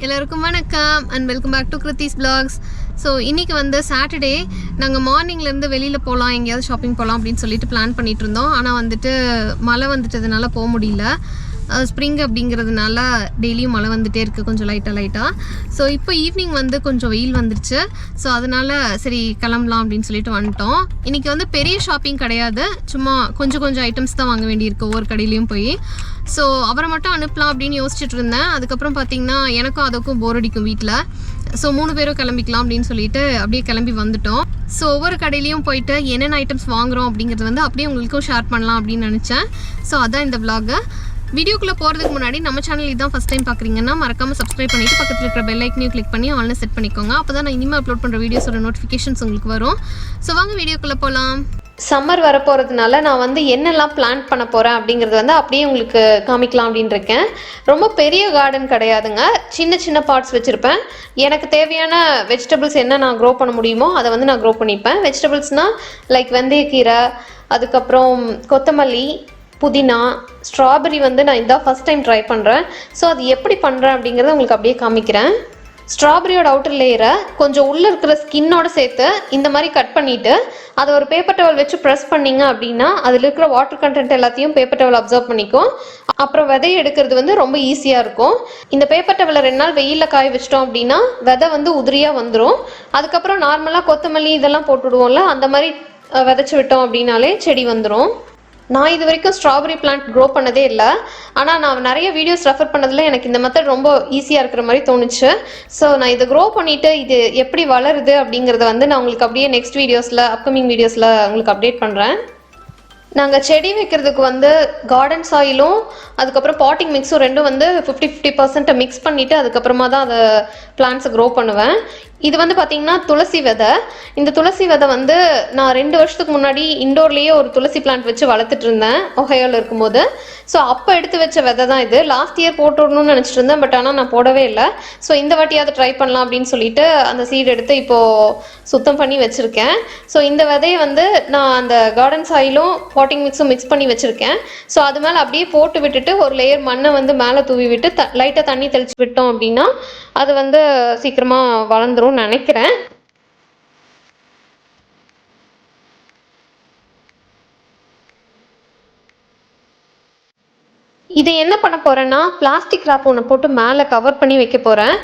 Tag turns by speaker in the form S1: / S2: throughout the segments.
S1: எல்லாருக்கும் வணக்கம் and welcome back to Kruthi's blogs so இன்றைக்கி வந்து சாட்டர்டே நாங்கள் மார்னிங்லேருந்து வெளியில் போகலாம் எங்கேயாவது ஷாப்பிங் போகலாம் அப்படின்னு சொல்லிட்டு பிளான் பண்ணிட்டு இருந்தோம். ஆனால் வந்துட்டு மழை வந்துட்டதுனால போக முடியல. ஸ்ப்ரிங் அப்படிங்கிறதுனால டெய்லியும் மழை வந்துட்டே இருக்குது கொஞ்சம் லைட்டாக லைட்டாக ஸோ இப்போ ஈவினிங் வந்து கொஞ்சம் வெயில் வந்துருச்சு. ஸோ அதனால் சரி கிளம்பலாம் அப்படின்னு சொல்லிட்டு வந்துட்டோம். இன்றைக்கி வந்து பெரிய ஷாப்பிங் கிடையாது. சும்மா கொஞ்சம் கொஞ்சம் ஐட்டம்ஸ் தான் வாங்க வேண்டியிருக்கு ஒவ்வொரு கடையிலையும் போய். ஸோ அவரை மட்டும் அனுப்பலாம் அப்படின்னு யோசிச்சுட்டு இருந்தேன். அதுக்கப்புறம் பார்த்தீங்கன்னா எனக்கும் அதுக்கும் போர் அடிக்கும் வீட்டில் ஸோ மூணு பேரும் கிளம்பிக்கலாம் அப்படின்னு சொல்லிட்டு அப்படியே கிளம்பி வந்துட்டோம். ஸோ ஒவ்வொரு கடையிலையும் போயிட்டு என்னென்ன ஐட்டம்ஸ் வாங்குறோம் அப்படிங்கிறது வந்து அப்படியே உங்களுக்கும் ஷேர் பண்ணலாம் அப்படின்னு நினச்சேன். ஸோ அதான் இந்த விலாகு வீடியோக்குள்ளே போகிறதுக்கு முன்னாடி நம்ம சேனல் இதான் ஃபஸ்ட் டைம் பார்க்குறீங்கன்னா மறக்காமல் சப்ஸ்கிரைப் பண்ணிட்டு பக்கத்தில் இருக்கிற பெல் ஐக்கனையும் கிளிக் பண்ணி ஆன்லைன் செட் பண்ணிக்கோங்க. அப்போ தான் நான் இனிமேல் அப்லோட் பண்ணுற வீடியோஸோட நோட்டிஃபிகேஷன்ஸ் உங்களுக்கு வரும். ஸோ வாங்க வீடியோக்குள்ளே போகலாம் சம்மர் வரப்போகிறதுனால நான் வந்து என்னெல்லாம் பிளான் பண்ண போகிறேன் அப்படிங்கிறது வந்து அப்படியே உங்களுக்கு காமிக்கலாம் அப்படின்னு இருக்கேன் ரொம்ப பெரிய கார்டன் கிடையாதுங்க. சின்ன சின்ன பார்ட்ஸ் வச்சுருப்பேன். எனக்கு தேவையான வெஜிடபிள்ஸ் என்ன நான் க்ரோ பண்ண முடியுமோ அதை வந்து நான் க்ரோ பண்ணிப்பேன். வெஜிடபிள்ஸ்னால் லைக் வெந்தயக்கீரை அதுக்கப்புறம் கொத்தமல்லி புதினா ஸ்ட்ராபெரி வந்து நான் இதான் ஃபஸ்ட் டைம் ட்ரை பண்ணுறேன் ஸோ அது எப்படி பண்ணுறேன் அப்படிங்கிறத உங்களுக்கு அப்படியே காமிக்கிறேன். ஸ்ட்ராபெரியோட அவுட்டர் லேயரை கொஞ்சம் உள்ளே இருக்கிற ஸ்கின்னோட சேர்த்து இந்த மாதிரி கட் பண்ணிவிட்டு அதை ஒரு பேப்பர் டவல் வச்சு ப்ரெஸ் பண்ணிங்க அப்படின்னா அதில் இருக்கிற வாட்டர் கண்டென்ட் எல்லாத்தையும் பேப்பர் டவல் அப்சர்வ் பண்ணிக்கும். அப்புறம் விதையை எடுக்கிறது வந்து ரொம்ப ஈஸியாக இருக்கும். இந்த பேப்பர் டவலை ரெண்டு நாள் வெயிலில் காய வச்சிட்டோம் அப்படின்னா விதை வந்து உதிரியாக வந்துடும் அதுக்கப்புறம் நார்மலாக கொத்தமல்லி இதெல்லாம் போட்டுவிடுவோம்ல அந்த மாதிரி விதைச்சி விட்டோம் அப்படின்னாலே செடி வந்துடும் நான் இது வரைக்கும் ஸ்ட்ராபெரி பிளான்ட் க்ரோ பண்ணதே இல்லை. ஆனால் நான் நிறைய வீடியோஸ் ரெஃபர் பண்ணதில் எனக்கு இந்த மெத்தட் ரொம்ப ஈஸியாக இருக்கிற மாதிரி தோணுச்சு. ஸோ நான் இதை க்ரோ பண்ணிவிட்டு இது எப்படி வளருது அப்படிங்கிறத வந்து நான் உங்களுக்கு அப்படியே நெக்ஸ்ட் வீடியோஸில் அப்கமிங் வீடியோஸில் உங்களுக்கு அப்டேட் பண்ணுறேன் நாங்கள் செடி வைக்கிறதுக்கு வந்து கார்டன் சாயிலும் அதுக்கப்புறம் பாட்டிங் மிக்ஸும் ரெண்டும் வந்து ஃபிஃப்டி ஃபிஃப்டி பர்சன்ட்டை மிக்ஸ் பண்ணிவிட்டு அதுக்கப்புறமா தான் அதை பிளான்ஸை க்ரோ பண்ணுவேன். இது வந்து பார்த்திங்கன்னா துளசி விதை. இந்த துளசி விதை வந்து நான் ரெண்டு வருஷத்துக்கு முன்னாடி இண்டோர்லேயே ஒரு துளசி பிளான்ட் வச்சு வளர்த்துட்டு இருந்தேன் ஒகையோவில் இருக்கும்போது. ஸோ அப்போ எடுத்து வச்ச விதை தான் இது. லாஸ்ட் இயர் போட்டு விடணும்னு நினச்சிட்டு இருந்தேன் பட் ஆனால் நான் போடவே இல்லை. ஸோ இந்த வாட்டியாவது ட்ரை பண்ணலாம் அப்படின்னு சொல்லிட்டு அந்த சீட் எடுத்து இப்போது சுத்தம் பண்ணி வச்சுருக்கேன். ஸோ இந்த விதையை வந்து நான் அந்த கார்டன் சாயிலும் பாட்டிங் மிக்ஸும் மிக்ஸ் பண்ணி வச்சுருக்கேன். ஸோ அது மேலே அப்படியே போட்டு விட்டுட்டு ஒரு லேயர் மண்ணை வந்து மேலே தூவி விட்டு த லைட்டாக தண்ணி தெளிச்சு விட்டோம் அப்படின்னா அது வந்து சீக்கிரமாக வளர்ந்துடும் இருக்கும்னு நினைக்கிறேன். இது என்ன பண்ண போகிறேன்னா பிளாஸ்டிக் ராப் ஒன்று போட்டு மேலே கவர் பண்ணி வைக்க போகிறேன்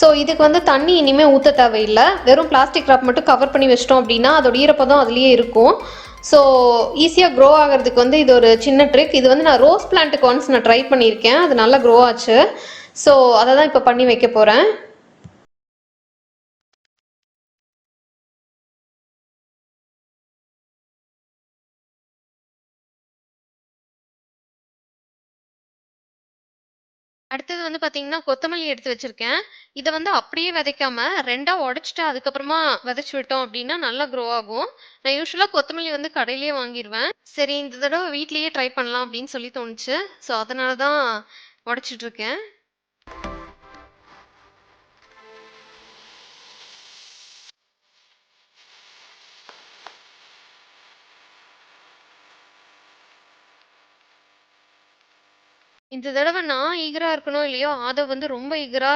S1: ஸோ இதுக்கு வந்து தண்ணி இனிமேல் ஊற்ற தேவையில்லை. வெறும் பிளாஸ்டிக் ராப் மட்டும் கவர் பண்ணி வச்சிட்டோம் அப்படின்னா அதோட ஈரப்பதம் அதுலேயே இருக்கும். ஸோ ஈஸியாக க்ரோ ஆகிறதுக்கு வந்து இது ஒரு சின்ன ட்ரிக் இது வந்து நான் ரோஸ் பிளான்ட்டுக்கு ஒன்ஸ் நான் ட்ரை பண்ணியிருக்கேன். அது நல்லா க்ரோ ஆச்சு. ஸோ அதை தான் இப்போ பண்ணி வைக்க போகிறேன் அடுத்தது வந்து பார்த்தீங்கன்னா கொத்தமல்லி எடுத்து வச்சிருக்கேன். இதை வந்து அப்படியே விதைக்காம ரெண்டாக உடைச்சிட்டு அதுக்கப்புறமா விதைச்சு விட்டோம் அப்படின்னா நல்லா க்ரோ ஆகும். நான் யூஸ்வலாக கொத்தமல்லி வந்து கடையிலேயே வாங்கிடுவேன் சரி இந்த தடவை வீட்லயே ட்ரை பண்ணலாம் அப்படின்னு சொல்லி தோணுச்சு. ஸோ அதனால தான் உடைச்சிட்டு இருக்கேன். இந்த தடவை நான் ஈகரா இருக்கனோ இல்லையோ? ஆதவ் வந்து ரொம்ப ஈகரா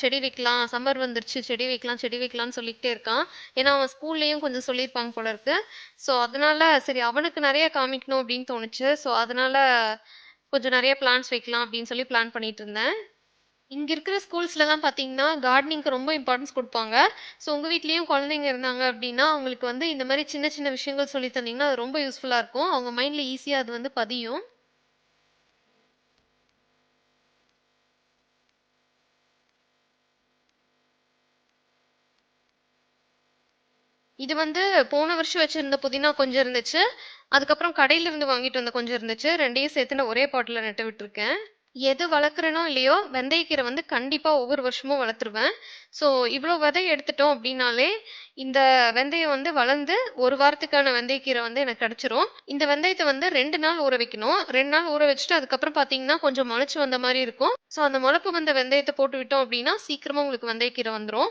S1: செடி வைக்கலாம் சம்மர் வந்துருச்சு செடி வைக்கலாம் செடி வைக்கலாம்னு சொல்லிக்கிட்டே இருக்கான். ஏன்னா அவன் ஸ்கூல்லையும் கொஞ்சம் சொல்லியிருப்பாங்க போல இருக்கு. ஸோ அதனால சரி அவனுக்கு நிறைய காமிக்கணும் அப்படின்னு தோணுச்சு. ஸோ அதனால கொஞ்சம் நிறைய பிளான்ஸ் வைக்கலாம் அப்படின்னு சொல்லி பிளான் பண்ணிட்டு இருந்தேன். இங்க இருக்கிற ஸ்கூல்ஸ்லலாம் பார்த்தீங்கன்னா கார்டனிங்க்கு ரொம்ப இம்பார்ட்டன்ஸ் கொடுப்பாங்க. ஸோ உங்கள் வீட்லேயும் குழந்தைங்க இருந்தாங்க அப்படின்னா அவங்களுக்கு வந்து இந்த மாதிரி சின்ன சின்ன விஷயங்கள் சொல்லி தந்தீங்கன்னா அது ரொம்ப யூஸ்ஃபுல்லாக இருக்கும். அவங்க மைண்டில் ஈஸியாக அது வந்து பதியும். இது வந்து போன வருஷம் வச்சிருந்த புதினா கொஞ்சம் இருந்துச்சு. அதுக்கப்புறம் கடையில இருந்து வாங்கிட்டு வந்த கொஞ்சம் இருந்துச்சு. ரெண்டையும் சேர்த்து நான் ஒரே பாட்டில் நட்டு விட்டுருக்கேன். எது வளர்க்குறேனோ இல்லையோ வெந்தயக்கீரை வந்து கண்டிப்பாக ஒவ்வொரு வருஷமும் வளர்த்துருவேன். ஸோ இவ்வளோ விதை எடுத்துட்டோம் அப்படின்னாலே இந்த வெந்தயம் வந்து வளர்ந்து ஒரு வாரத்துக்கான வெந்தயக்கீரை வந்து எனக்கு கிடச்சிரும். இந்த வெந்தயத்தை வந்து ரெண்டு நாள் ஊற வைக்கணும். ரெண்டு நாள் ஊற வச்சுட்டு அதுக்கப்புறம் பார்த்தீங்கன்னா கொஞ்சம் முளைச்சு வந்த மாதிரி இருக்கும். ஸோ அந்த முளைப்பு வந்த வெந்தயத்தை போட்டு விட்டோம் அப்படின்னா சீக்கிரமாக உங்களுக்கு வெந்தயக்கீரை வந்துடும்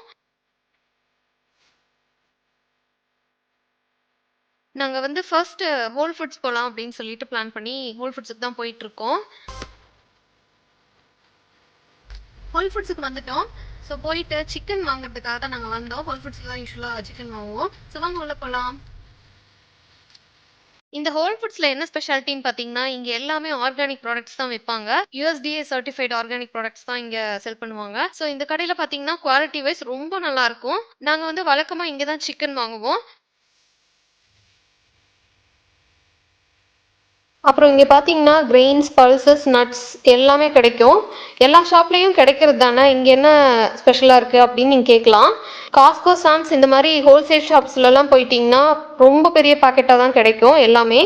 S1: நாங்க வந்து ஃபர்ஸ்ட் ஹோல் ஃபுட்ஸ் போலாம் அப்படின்னு சொல்லிட்டு பிளான் பண்ணி ஹோல் ஃபுட்ஸுக்கு தான் போயிட்டு இருக்கோம் ஹோல் ஃபுட்ஸுக்கு வந்துட்டோம். ஸோ போயிட்டு சிக்கன் வாங்குறதுக்காக தான் நாங்கள் வந்தோம். ஹோல் ஃபுட்ஸில் தான் யூஸ்வலாக சிக்கன் வாங்குவோம். ஸோ வாங்க உள்ள போகலாம் இந்த ஹோல் ஃபுட்ஸில் என்ன ஸ்பெஷாலிட்டின்னு பார்த்தீங்கன்னா இங்கே எல்லாமே ஆர்கானிக் ப்ராடக்ட்ஸ் தான் விற்பாங்க யூஎஸ்டிஏ சர்டிஃபைட் ஆர்கானிக் ப்ராடக்ட்ஸ் தான் இங்கே செல் பண்ணுவாங்க. ஸோ இந்த கடையில் பார்த்தீங்கன்னா குவாலிட்டி வைஸ் ரொம்ப நல்லா இருக்கும். நாங்கள் வந்து வழக்கமாக இங்கே தான் சிக்கன் வாங்குவோம். அப்புறம் இங்கே பார்த்தீங்கன்னா கிரெயின்ஸ் பல்சஸ் நட்ஸ் எல்லாமே கிடைக்கும். எல்லா ஷாப்லேயும் கிடைக்கிறது தானே இங்கே என்ன ஸ்பெஷலாக இருக்குது அப்படின்னு நீங்கள் கேட்கலாம். காஸ்கோ சாம்ஸ் இந்த மாதிரி ஹோல்சேல் ஷாப்ஸ்லலாம் போயிட்டிங்கன்னா ரொம்ப பெரிய பாக்கெட்டாக தான் கிடைக்கும் எல்லாமே.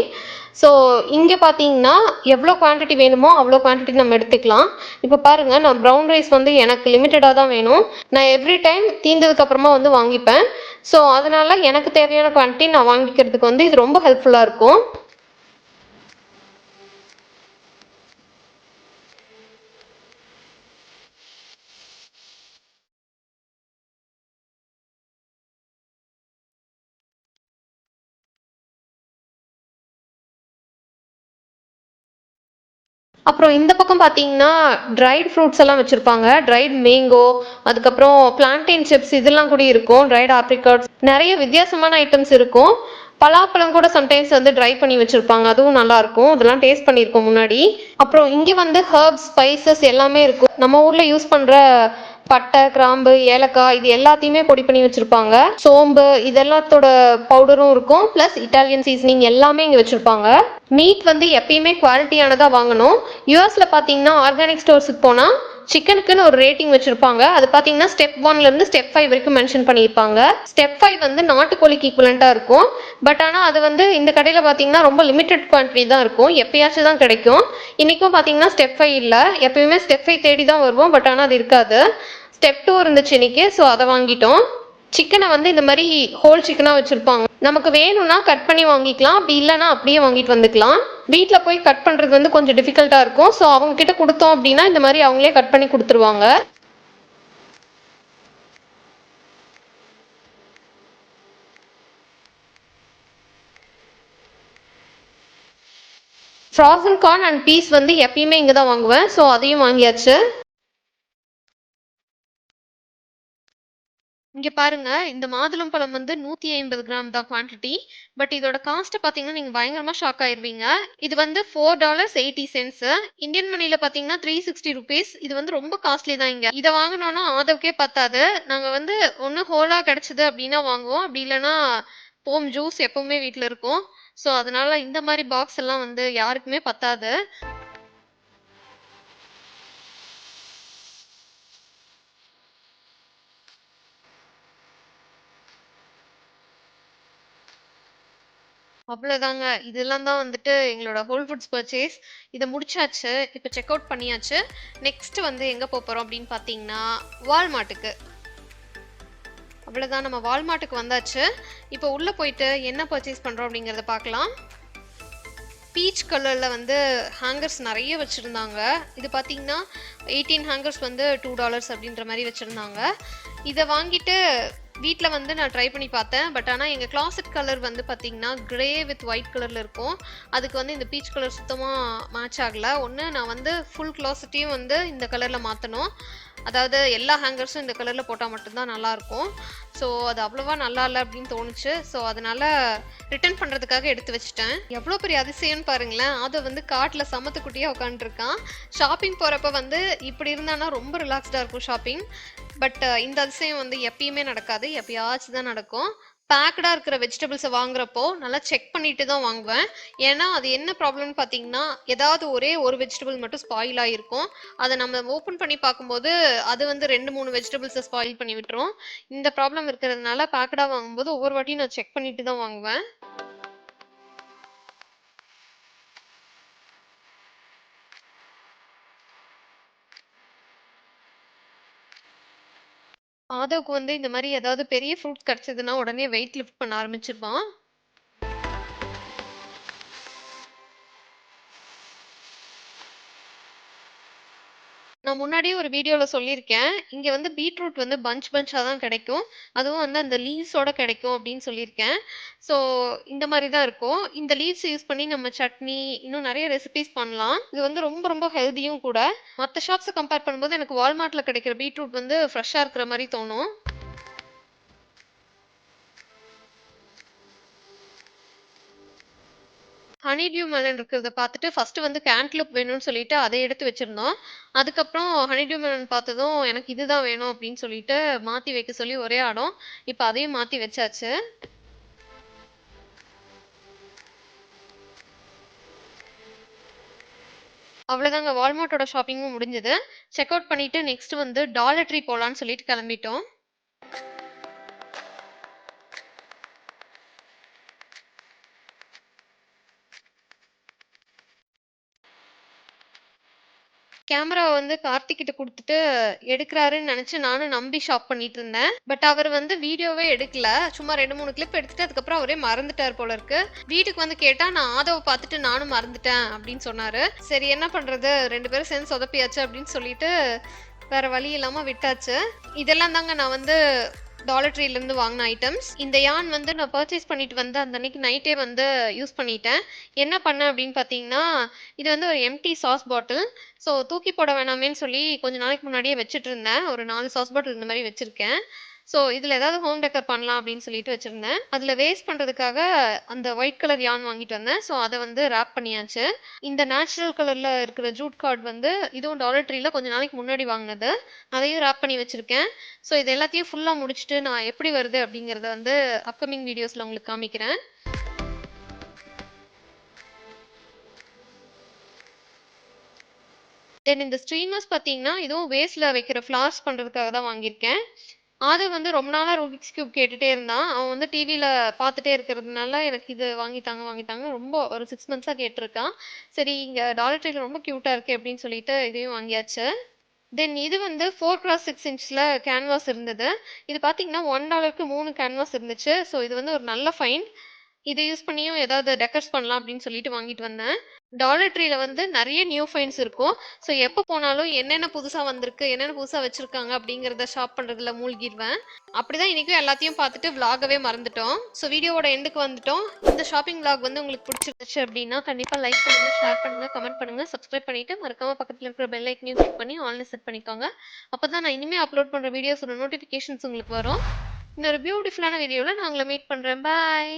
S1: ஸோ இங்கே பார்த்தீங்கன்னா எவ்வளோ குவான்டிட்டி வேணுமோ அவ்வளோ குவான்டிட்டி நம்ம எடுத்துக்கலாம். இப்போ பாருங்கள் நான் ப்ரௌன் ரைஸ் வந்து எனக்கு லிமிட்டடாக தான் வேணும். நான் எவ்ரி டைம் தீர்ந்ததுக்கப்புறமா வந்து வாங்கிப்பேன். ஸோ அதனால் எனக்கு தேவையான குவான்டிட்டி நான் வாங்கிக்கிறதுக்கு வந்து இது ரொம்ப ஹெல்ப்ஃபுல்லாக இருக்கும். அப்புறம் இந்த பக்கம் பார்த்தீங்கன்னா ட்ரைட் ஃப்ரூட்ஸ் எல்லாம் வச்சுருப்பாங்க. ட்ரைட் மேங்கோ அதுக்கப்புறம் பிளான்டெயின் சிப்ஸ் இதெல்லாம் கூட இருக்கும். ட்ரைட் ஆப்ரிகாட்ஸ் நிறைய வித்தியாசமான ஐட்டம்ஸ் இருக்கும். பலாப்பழம் கூட சம்டைம்ஸ் வந்து ட்ரை பண்ணி வச்சுருப்பாங்க. அதுவும் நல்லாயிருக்கும் இதெல்லாம் அதெல்லாம் டேஸ்ட் பண்ணியிருக்கோம் முன்னாடி. அப்புறம் இங்கே வந்து ஹர்ப்ஸ் ஸ்பைசஸ் எல்லாமே இருக்கும். நம்ம ஊரில் யூஸ் பண்ணுற பட்டை கிராம்பு ஏலக்காய் இது எல்லாத்தையுமே பொடி பண்ணி வச்சுருப்பாங்க. சோம்பு இதெல்லாத்தோட பவுடரும் இருக்கும். ப்ளஸ் இட்டாலியன் சீசனிங் எல்லாமே இங்கே வச்சுருப்பாங்க. மீட் வந்து எப்பயுமே குவாலிட்டியானதாக வாங்கணும். யூஎஸில் பார்த்தீங்கன்னா ஆர்கானிக் ஸ்டோர்ஸுக்கு போனால் சிக்கனுக்குன்னு ஒரு ரேட்டிங் வச்சுருப்பாங்க. அது பார்த்தீங்கன்னா ஸ்டெப் ஒன்லேருந்து ஸ்டெப் ஃபைவ் வரைக்கும் மென்ஷன் பண்ணியிருப்பாங்க. ஸ்டெப் ஃபைவ் வந்து நாட்டுக்கோழிக்கு ஈக்குவலண்ட்டாக இருக்கும். பட் ஆனால் அது வந்து இந்த கடையில் பார்த்தீங்கன்னா ரொம்ப லிமிட்டட் குவான்டிட்டி தான் இருக்கும். எப்பயாச்சும் தான் கிடைக்கும். இன்றைக்கும் பார்த்தீங்கன்னா ஸ்டெப் ஃபைவ் இல்லை. எப்பயுமே ஸ்டெப் ஃபைவ் தேடி தான் வருவோம். பட் ஆனால் அது இருக்காது. ஸ்டெப் டூ இருந்துச்சு இன்னைக்கு. ஸோ அதை வாங்கிட்டோம். சிக்கனை வந்து இந்த மாதிரி ஹோல் சிக்கனாக வச்சுருப்பாங்க. நமக்கு வேணும்னா கட் பண்ணி வாங்கிக்கலாம். அப்படி இல்லைன்னா அப்படியே வாங்கிட்டு வந்துக்கலாம். வீட்டில் போய் கட் பண்ணுறது வந்து கொஞ்சம் டிஃபிகல்ட்டாக இருக்கும். ஸோ அவங்க கிட்ட கொடுத்தோம் அப்படின்னா இந்த மாதிரி அவங்களே கட் பண்ணி கொடுத்துருவாங்க. ஃப்ராசன் கார்ன் அண்ட் பீஸ் வந்து எப்பயுமே இங்கே தான் வாங்குவேன். ஸோ அதையும் வாங்கியாச்சு. இங்க பாருங்க இந்த மாதுளம்பழம் வந்து நூத்தி ஐம்பது கிராம் தான் குவான்டிட்டி பட் இதோட காஸ்ட் பாத்தீங்கன்னா நீங்க பயங்கரமா ஷாக் ஆயிருவீங்க. இது வந்து four dollars eighty cents Indian மணில பாத்தீங்கன்னா த்ரீ சிக்ஸ்டி ருபீஸ் இது வந்து ரொம்ப காஸ்ட்லி தான் இங்க. இதை வாங்கினோம்னா ஆதவுக்கே பத்தாது. நாங்க வந்து ஒண்ணு ஹோலா கிடைச்சது அப்படின்னா வாங்குவோம். அப்படி இல்லைன்னா போம் ஜூஸ் எப்பவுமே வீட்ல இருக்கும். ஸோ அதனால இந்த மாதிரி பாக்ஸ் எல்லாம் வந்து யாருக்குமே பத்தாது. அவ்வளோதாங்க இதெல்லாம் தான் வந்துட்டு எங்களோட ஹோல் ஃபுட்ஸ் பர்ச்சேஸ் இதை முடிச்சாச்சு. இப்போ செக் அவுட் பண்ணியாச்சு. நெக்ஸ்ட் வந்து எங்கே போக போகிறோம் அப்படின்னு பார்த்தீங்கன்னா வால்மார்ட்டுக்கு அவ்வளோதான் நம்ம வால்மார்ட்டுக்கு வந்தாச்சு. இப்போ உள்ளே போயிட்டு என்ன பர்ச்சேஸ் பண்ணுறோம் அப்படிங்கிறத பார்க்கலாம். பீச் கலரில் வந்து ஹேங்கர்ஸ் நிறைய வச்சுருந்தாங்க. இது பார்த்தீங்கன்னா எயிட்டீன் ஹேங்கர்ஸ் வந்து டூ டாலர்ஸ் அப்படின்ற மாதிரி வச்சுருந்தாங்க. இதை வாங்கிட்டு வீட்டில் வந்து நான் ட்ரை பண்ணி பார்த்தேன். பட் ஆனால் எங்கள் கிளாசட் கலர் வந்து பார்த்தீங்கன்னா கிரே வித் ஒயிட் கலரில் இருக்கும். அதுக்கு வந்து இந்த பீச் கலர் சுத்தமாக மேட்ச் ஆகலை. ஒன்று நான் வந்து ஃபுல் கிளாசட்டையும் வந்து இந்த கலரில் மாற்றணும் அதாவது எல்லா ஹேங்கர்ஸும் இந்த கலரில் போட்டால் மட்டும்தான் நல்லாயிருக்கும் ஸோ அது அவ்வளோவா நல்லா இல்லை அப்படின்னு தோணுச்சு. ஸோ அதனால் ரிட்டர்ன் பண்ணுறதுக்காக எடுத்து வச்சுட்டேன். எவ்வளோ பெரிய அதிசயம்னு பாருங்களேன். அதை வந்து காட்டில் சமத்துக்குட்டியாக உட்காந்துருக்கான் ஷாப்பிங் போகிறப்ப வந்து இப்படி இருந்தானா ரொம்ப ரிலாக்ஸ்டாக இருக்கும் ஷாப்பிங் பட் uh, இந்த அதிசயம் வந்து எப்பயுமே நடக்காது. எப்பயாச்சும் தான் நடக்கும். பேக்கடாக இருக்கிற வெஜிடபிள்ஸை வாங்குறப்போ நல்லா செக் பண்ணிட்டு தான் வாங்குவேன். ஏன்னா அது என்ன ப்ராப்ளம்னு பார்த்தீங்கன்னா ஏதாவது ஒரே ஒரு வெஜிடபிள் மட்டும் ஸ்பாயில் ஆகிருக்கும் அதை நம்ம ஓப்பன் பண்ணி பார்க்கும்போது அது வந்து ரெண்டு மூணு வெஜிடபிள்ஸை ஸ்பாயில் பண்ணி விட்டுரும். இந்த ப்ராப்ளம் இருக்கிறதுனால பேக்கடாக வாங்கும்போது ஒவ்வொரு வாட்டியும் நான் செக் பண்ணிட்டு தான் வாங்குவேன். ஆதவுக்கு வந்து இந்த மாதிரி ஏதாவது பெரிய ஃப்ரூட்ஸ் கிடைச்சதுன்னா உடனே வெயிட் லிஃப்ட் பண்ண ஆரம்பிச்சிருவான். நான் முன்னாடியே ஒரு வீடியோவில் சொல்லியிருக்கேன். இங்கே வந்து பீட்ரூட் வந்து பஞ்ச் பஞ்சாக தான் கிடைக்கும். அதுவும் வந்து அந்த லீவ்ஸோட கிடைக்கும் அப்படின்னு சொல்லியிருக்கேன். ஸோ இந்த மாதிரி தான் இருக்கும். இந்த லீவ்ஸ் யூஸ் பண்ணி நம்ம சட்னி, இன்னும் நிறைய ரெசிபிஸ் பண்ணலாம். இது வந்து ரொம்ப ரொம்ப ஹெல்த்தியும் கூட. மற்ற ஷாப்ஸை கம்பேர் பண்ணும்போது எனக்கு வால்மார்ட்டில் கிடைக்கிற பீட்ரூட் வந்து ஃப்ரெஷ்ஷாக இருக்கிற மாதிரி தோணும். ஹனி டியூ மெலன் இருக்கிறத பார்த்துட்டு ஃபஸ்ட்டு வந்து கேன்டலூப் வேணும்னு சொல்லிட்டு அதை எடுத்து வச்சிருந்தோம். அதுக்கப்புறம் ஹனி டியூ மெலன் பார்த்ததும் எனக்கு இதுதான் வேணும் அப்படின்னு சொல்லிட்டு மாத்தி வைக்க சொல்லி ஒரே அடம். இப்போ அதையும் மாத்தி வச்சாச்சு. அவ்வளோதாங்க வால்மார்ட்டோட ஷாப்பிங்கும் முடிஞ்சது. செக் அவுட் பண்ணிட்டு நெக்ஸ்ட் வந்து டாலர் ட்ரீ போகலான்னு சொல்லிட்டு கிளம்பிட்டோம். கேமராவ வந்து கார்த்திக் கிட்ட குடுத்துட்டு எடுக்கிறாருன்னு நினைச்சு நானும் நம்பி ஷாப் பண்ணிட்டு இருந்தேன். பட் அவர் வந்து வீடியோவே எடுக்கல. சும்மா 2, 3 கிளிப் எடுத்துட்டு அதுக்கப்புறம் அவரே மறந்துட்டார் போல இருக்கு. வீட்டுக்கு வந்து கேட்டா நான் ஆதவ பார்த்துட்டு நானும் மறந்துட்டேன் அப்படின்னு சொன்னாரு. சரி என்ன பண்றது ரெண்டு பேரும் சேர்ந்து சொதப்பியாச்சு அப்படின்னு சொல்லிட்டு வேற வழி இல்லாம விட்டாச்சு. இதெல்லாம் தாங்க நான் வந்து டாலர் ட்ரீலேருந்து வாங்கின ஐட்டம்ஸ். இந்த யான் வந்து நான் பர்ச்சேஸ் பண்ணிட்டு வந்து அந்த அன்னைக்கு நைட்டே வந்து யூஸ் பண்ணிட்டேன். என்ன பண்ணேன் அப்படின்னு பார்த்தீங்கன்னா, இது வந்து ஒரு எம்டி சாஸ் பாட்டில். ஸோ தூக்கி போட வேணாமேன்னு சொல்லி கொஞ்ச நாளைக்கு முன்னாடியே வச்சுட்டு இருந்தேன். ஒரு நாலு சாஸ் பாட்டில் இந்த மாதிரி வச்சுருக்கேன் ஸோ இதில ஏதாவது ஹோம் டெக்கர் பண்ணலாம் அப்படின்னு சொல்லிட்டு வச்சிருந்தேன். அதில வேஸ்ட் பண்றதுக்காக அந்த ஒயிட் கலர் யான் வாங்கிட்டு வந்தேன். ஸோ அத வந்து ராப் பண்ணியாச்சு. இந்த நேச்சுரல் கலர்ல இருக்கிற ஜூட் கார்ட் வந்து இதுவும் டாலர் ட்ரீல கொஞ்ச நாளைக்கு முன்னாடி வாங்குனது. அதையும் ராப் பண்ணி வச்சிருக்கேன். ஸோ இது எல்லாத்தையும் ஃபுல்லா முடிச்சுட்டு நான் எப்படி வருது அப்படிங்கிறத வந்து அப்கமிங் வீடியோஸ்ல உங்களுக்கு காமிக்கிறேன். தென் இந்த ஸ்ட்ரீமர்ஸ் பார்த்தீங்கன்னா, இதுவும் வேஸ்ட்ல வைக்கிற ஃப்ளார்ஸ் பண்றதுக்காக தான் வாங்கியிருக்கேன். அது வந்து ரொம்ப நாளா ரூபிக்ஸ் கியூப் கேட்டுட்டே இருந்தான். அவன் வந்து டிவியில் பார்த்துட்டே இருக்கிறதுனால எனக்கு இது வாங்கி தாங்க, வாங்கி ரொம்ப ஒரு 6 மந்த்ஸா கேட்டிருக்கான் சரி இங்க டாலர் ட்ரீல ரொம்ப கியூட்டா இருக்கே அப்படின்னு சொல்லிட்டு இதையும் வாங்கியாச்சு. தென் இது வந்து 4x6 இன்ச்ல கேன்வாஸ் இருந்தது. இது பார்த்தீங்கன்னா $1க்கு 3 கேன்வாஸ் இருந்துச்சு. ஸோ இது வந்து ஒரு நல்ல ஃபைண்ட். இதை யூஸ் பண்ணியும் ஏதாவது டெக்கர்ஸ் பண்ணலாம் அப்படின்னு சொல்லிட்டு வாங்கிட்டு வந்தேன். டாலர் ட்ரீல வந்து நிறைய நியூ ஃபைன்ஸ் இருக்கும். ஸோ எப்போ போனாலும் என்னென்ன புதுசாக வந்திருக்கு, என்னென்ன புதுசாக வச்சிருக்காங்க அப்படிங்கிறத ஷாப் பண்ணுறதுல மூழ்கிடுவேன் அப்படிதான் இன்னைக்கும் எல்லாத்தையும் பார்த்துட்டு விளாகவே மறந்துட்டோம். ஸோ வீடியோவோட எண்டுக்கு வந்துட்டோம். இந்த ஷாப்பிங் விளாக் வந்து உங்களுக்கு பிடிச்சிருந்துச்சு அப்படின்னா கண்டிப்பாக லைக் பண்ணுங்க, ஷேர் பண்ணுங்க, கமெண்ட் பண்ணுங்க, சப்ஸ்கிரைப் பண்ணிட்டு மறக்காம பக்கத்தில் இருக்கிற பெல் ஐக்கனையும் கிளிக் பண்ணி ஆன்லைன் செட் பண்ணிக்கோங்க. அப்பதான் நான் இனிமேல் அப்லோட் பண்ணுற வீடியோஸோட நோட்டிஃபிகேஷன்ஸ் உங்களுக்கு வரும். இன்னொரு பியூட்டிஃபுல்லான வீடியோவில் நான் உங்களை மீட் பண்ணுறேன் பாய்.